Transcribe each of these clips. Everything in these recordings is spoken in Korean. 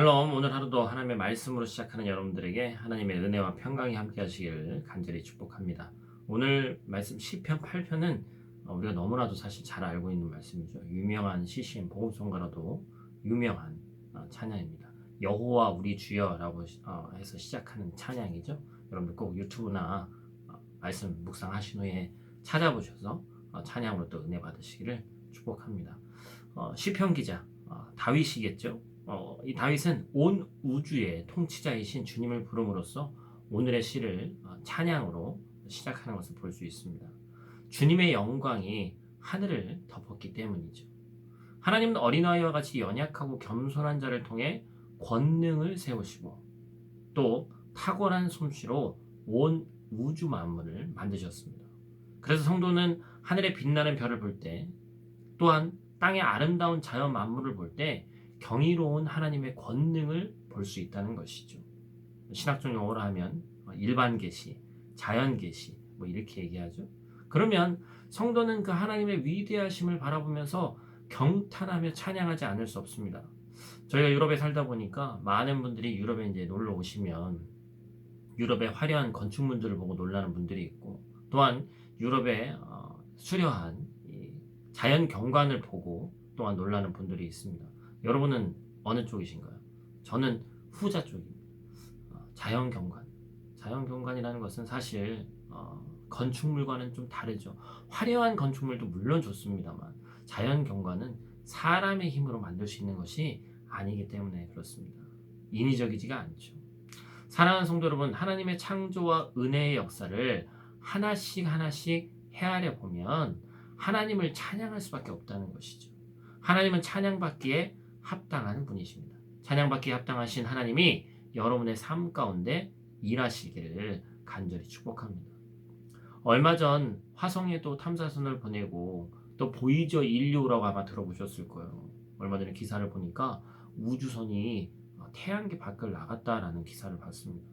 샬롬 오늘 하루도 하나님의 말씀으로 시작하는 여러분들에게 하나님의 은혜와 평강이 함께 하시길 간절히 축복합니다. 오늘 말씀 시편 8편은 우리가 너무나도 사실 잘 알고 있는 말씀이죠. 유명한 CCM 복음송가로도 유명한 어, 찬양입니다. 여호와 우리 주여라고 어, 해서 시작하는 찬양이죠. 여러분들 꼭 유튜브나 어, 말씀 묵상하신 후에 찾아보셔서 찬양으로 또 은혜 받으시기를 축복합니다. 시편 기자 다윗이겠죠. 어, 이 다윗은 온 우주의 통치자이신 주님을 부름으로써 오늘의 시를 어, 찬양으로 시작하는 것을 볼 수 있습니다. 주님의 영광이 하늘을 덮었기 때문이죠. 하나님은 어린아이와 같이 연약하고 겸손한 자를 통해 권능을 세우시고 또 탁월한 솜씨로 온 우주 만물을 만드셨습니다. 그래서 성도는 하늘에 빛나는 별을 볼 때 또한 땅의 아름다운 자연 만물을 볼 때 경이로운 하나님의 권능을 볼 수 있다는 것이죠. 신학적 용어로 하면 일반 계시, 자연 계시 뭐 이렇게 얘기하죠. 그러면 성도는 그 하나님의 위대하심을 바라보면서 경탄하며 찬양하지 않을 수 없습니다. 저희가 유럽에 살다 보니까 많은 분들이 유럽에 이제 놀러 오시면 유럽의 화려한 건축물들을 보고 놀라는 분들이 있고 또한 유럽의 어, 수려한 자연 경관을 보고 또한 놀라는 분들이 있습니다. 여러분은 어느 쪽이신가요? 저는 후자 쪽입니다. 어, 자연 경관. 자연 경관이라는 것은 사실 어, 건축물과는 좀 다르죠. 화려한 건축물도 물론 좋습니다만 자연 경관은 사람의 힘으로 만들 수 있는 것이 아니기 때문에 그렇습니다. 인위적이지가 않죠. 사랑하는 성도 여러분, 하나님의 창조와 은혜의 역사를 하나씩 하나씩 헤아려 보면 하나님을 찬양할 수밖에 없다는 것이죠. 하나님은 찬양받기에 합당한 분이십니다. 찬양받기에 합당하신 하나님이 여러분의 삶 가운데 일하시기를 간절히 축복합니다. 얼마 전 화성에도 탐사선을 보내고 또 보이저 인류라고 아마 들어보셨을 거예요. 얼마 전에 기사를 보니까 우주선이 태양계 밖을 나갔다라는 기사를 봤습니다.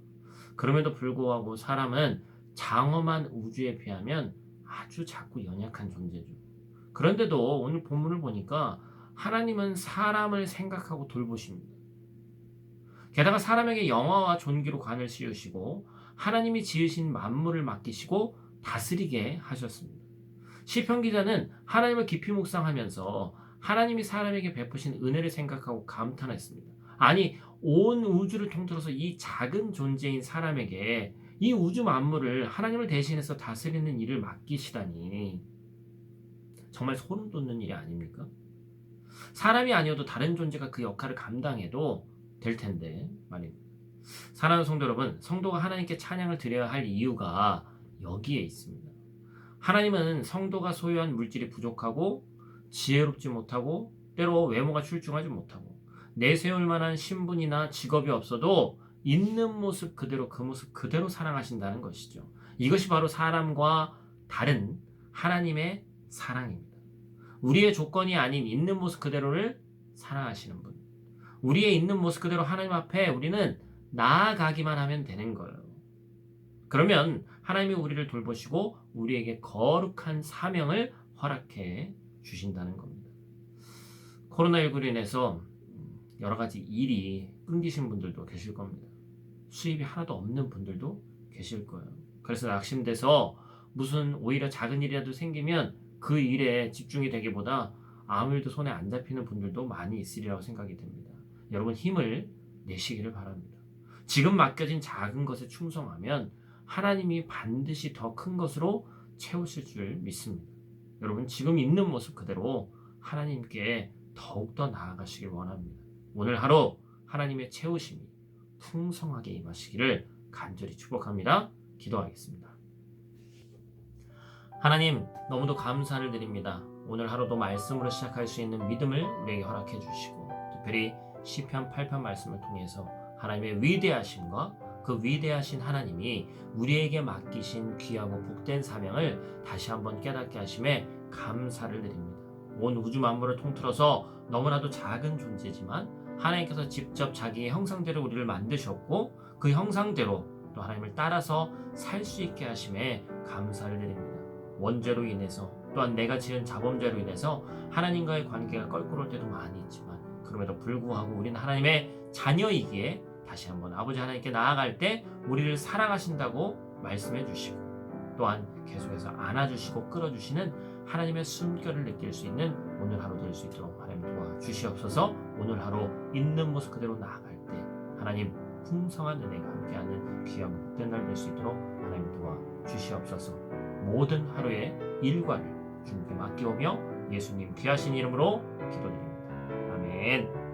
그럼에도 불구하고 사람은 장엄한 우주에 비하면 아주 작고 연약한 존재죠. 그런데도 오늘 본문을 보니까 하나님은 사람을 생각하고 돌보십니다. 게다가 사람에게 영화와 존귀로 관을 씌우시고 하나님이 지으신 만물을 맡기시고 다스리게 하셨습니다. 시편 기자는 하나님을 깊이 묵상하면서 하나님이 사람에게 베푸신 은혜를 생각하고 감탄했습니다. 아니 온 우주를 통틀어서 이 작은 존재인 사람에게 이 우주 만물을 하나님을 대신해서 다스리는 일을 맡기시다니 정말 소름 돋는 일이 아닙니까? 사람이 아니어도 다른 존재가 그 역할을 감당해도 될 텐데 말입니다. 사랑하는 성도 여러분, 성도가 하나님께 찬양을 드려야 할 이유가 여기에 있습니다. 하나님은 성도가 소유한 물질이 부족하고 지혜롭지 못하고 때로 외모가 출중하지 못하고 내세울 만한 신분이나 직업이 없어도 있는 모습 그대로 그 모습 그대로 사랑하신다는 것이죠. 이것이 바로 사람과 다른 하나님의 사랑입니다. 우리의 조건이 아닌 있는 모습 그대로를 사랑하시는 분. 우리의 있는 모습 그대로 하나님 앞에 우리는 나아가기만 하면 되는 거예요. 그러면 하나님이 우리를 돌보시고 우리에게 거룩한 사명을 허락해 주신다는 겁니다. 코로나19로 인해서 여러 가지 일이 끊기신 분들도 계실 겁니다. 수입이 하나도 없는 분들도 계실 거예요. 그래서 낙심돼서 무슨 오히려 작은 일이라도 생기면 그 일에 집중이 되기보다 아무 일도 손에 안 잡히는 분들도 많이 있으리라고 생각이 됩니다. 여러분 힘을 내시기를 바랍니다. 지금 맡겨진 작은 것에 충성하면 하나님이 반드시 더 큰 것으로 채우실 줄 믿습니다. 여러분 지금 있는 모습 그대로 하나님께 더욱더 나아가시길 원합니다. 오늘 하루 하나님의 채우심이 풍성하게 임하시기를 간절히 축복합니다. 기도하겠습니다. 하나님, 너무도 감사를 드립니다. 오늘 하루도 말씀으로 시작할 수 있는 믿음을 우리에게 허락해 주시고, 특별히 시편 8편 말씀을 통해서 하나님의 위대하심과 그 위대하신 하나님이 우리에게 맡기신 귀하고 복된 사명을 다시 한번 깨닫게 하심에 감사를 드립니다. 온 우주 만물을 통틀어서 너무나도 작은 존재지만 하나님께서 직접 자기의 형상대로 우리를 만드셨고 그 형상대로 또 하나님을 따라서 살 수 있게 하심에 감사를 드립니다. 원죄로 인해서 또한 내가 지은 자범죄로 인해서 하나님과의 관계가 껄끄러울 때도 많이 있지만 그럼에도 불구하고 우리는 하나님의 자녀이기에 다시 한번 아버지 하나님께 나아갈 때 우리를 사랑하신다고 말씀해 주시고 또한 계속해서 안아주시고 끌어주시는 하나님의 숨결을 느낄 수 있는 오늘 하루 될 수 있도록 하나님 도와 주시옵소서. 오늘 하루 있는 모습 그대로 나아갈 때 하나님 풍성한 은혜가 함께하는 귀한 복된 날 될 수 있도록 하나님 도와 주시옵소서 모든 하루의 일과를 주님께 맡겨오며 예수님 귀하신 이름으로 기도드립니다. 아멘